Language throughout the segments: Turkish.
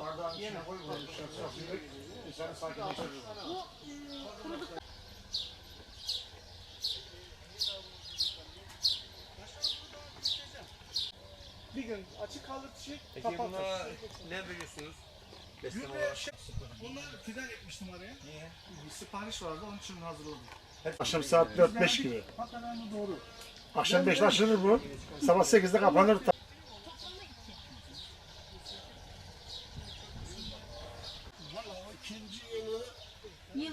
Bardağın içine koy. koy, bir gün açık kalır çiçek, Peki kapatır. buna ne veriyorsunuz? Besleme olarak. şey, bunlar fidan etmiştim oraya. Niye? Bir sipariş vardı onun için hazır oldu. Akşam saat 4-5 gibi. Bu doğru. Akşam 5'te açılır bu. Sabah 8'de kapanır. Valla o ikinci yılı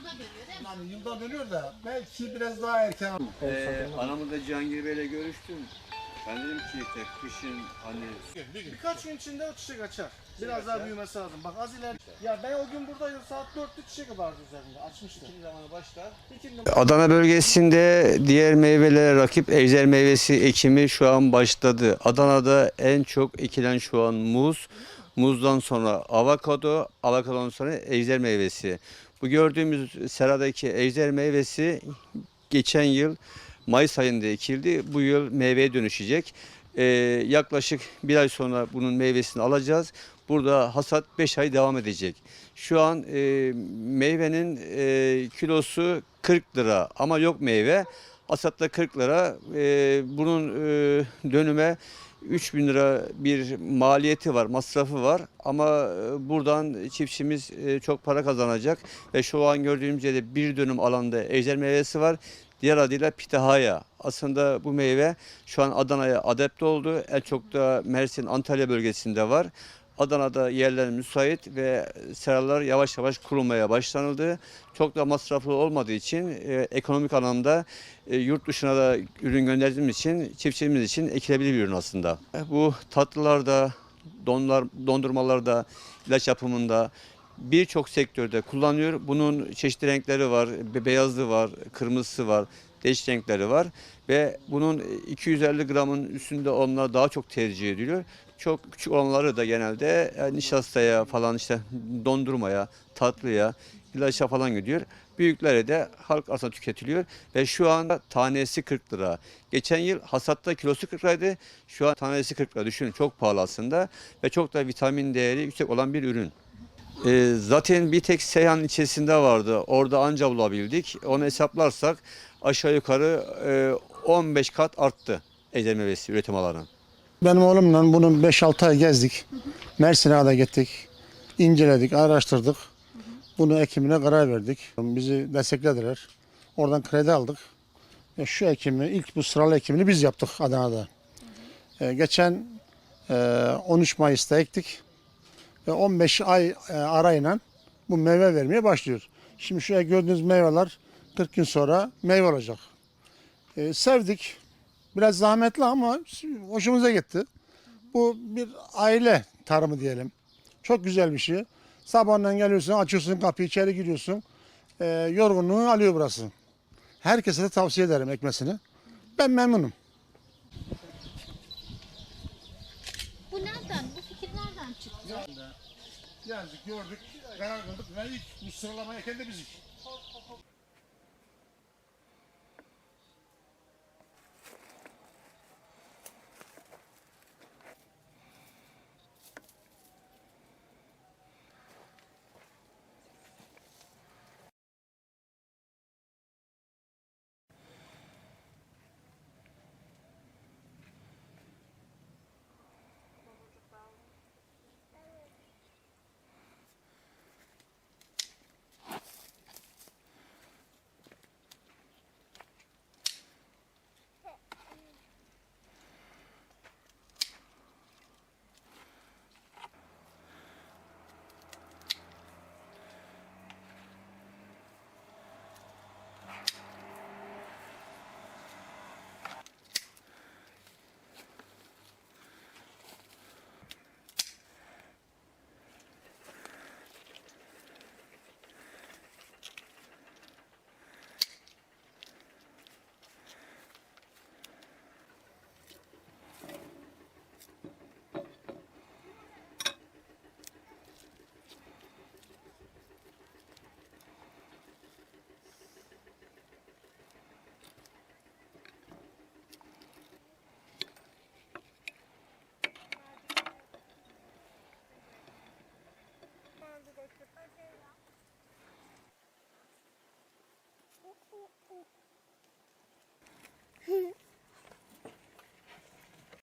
Yılda görüyor değil mi? yani yılda dönüyor da belki biraz daha erken. Ee, anamızda Cihangir Bey'le görüştüm. Ben dedim ki işte kışın hani Birkaç gün içinde o çiçek açar. Biraz daha büyümesi lazım. Bak az ileri. Ya ben o gün buradaydım saat 4'te çiçek vardı üzerinde. Açmıştı. İkinci zamanı başlar. İkinci Adana bölgesinde diğer meyvelere rakip ejder meyvesi ekimi şu an başladı. Adana'da en çok ekilen şu an muz, muzdan sonra avokado, avokadodan sonra ejder meyvesi. Bu gördüğümüz seradaki ejder meyvesi geçen yıl Mayıs ayında ekildi. Bu yıl meyveye dönüşecek. Ee, yaklaşık bir ay sonra bunun meyvesini alacağız. Burada hasat 5 ay devam edecek. Şu an e, meyvenin e, kilosu 40 lira ama yok meyve. Hasatta 40 lira. E, bunun e, dönüme 3000 lira bir maliyeti var, masrafı var. Ama e, buradan çiftçimiz e, çok para kazanacak. Ve şu an gördüğümüz yerde bir dönüm alanda ejder meyvesi var. Diğer adıyla pitahaya. Aslında bu meyve şu an Adana'ya adapte oldu. En çok da Mersin, Antalya bölgesinde var. Adana'da yerler müsait ve seralar yavaş yavaş kurulmaya başlanıldı. Çok da masraflı olmadığı için e, ekonomik anlamda e, yurt dışına da ürün gönderdiğimiz için çiftçimiz için ekilebilir bir ürün aslında. E, Bu tatlılarda, donlar, dondurmalarda, ilaç yapımında birçok sektörde kullanıyor. Bunun çeşitli renkleri var, be- beyazı var, kırmızısı var, değişik renkleri var ve bunun 250 gramın üstünde olanlar daha çok tercih ediliyor. Çok küçük olanları da genelde e, nişastaya falan işte dondurmaya, tatlıya, ilaça falan gidiyor. Büyükleri de halk arasında tüketiliyor ve şu anda tanesi 40 lira. Geçen yıl hasatta kilosu 40 liraydı. Şu an tanesi 40 lira. Düşünün çok pahalı aslında ve çok da vitamin değeri yüksek olan bir ürün. Ee, zaten bir tek Seyhan ilçesinde vardı. Orada anca bulabildik. Onu hesaplarsak aşağı yukarı e, 15 kat arttı ejder meyvesi üretim alanı. Benim oğlumla bunu 5-6 ay gezdik. Mersin'e kadar gittik. inceledik, araştırdık. Bunu ekimine karar verdik. Bizi desteklediler. Oradan kredi aldık. Ve şu ekimi, ilk bu sıralı ekimini biz yaptık Adana'da. Ee, geçen e, 13 Mayıs'ta ektik. Ve 15 ay e, arayla bu meyve vermeye başlıyor. Şimdi şuraya gördüğünüz meyveler 40 gün sonra meyve olacak. Ee, sevdik. Biraz zahmetli ama hoşumuza gitti. Bu bir aile tarımı diyelim. Çok güzel bir şey. Sabahından geliyorsun, açıyorsun kapıyı, içeri giriyorsun. Ee, yorgunluğunu alıyor burası. Herkese de tavsiye ederim ekmesini. Ben memnunum. Bu nereden? Bu fikir çıktı? Geldik, gördük, karar kıldık ve ilk sıralamaya kendi bizik. Mm-hmm.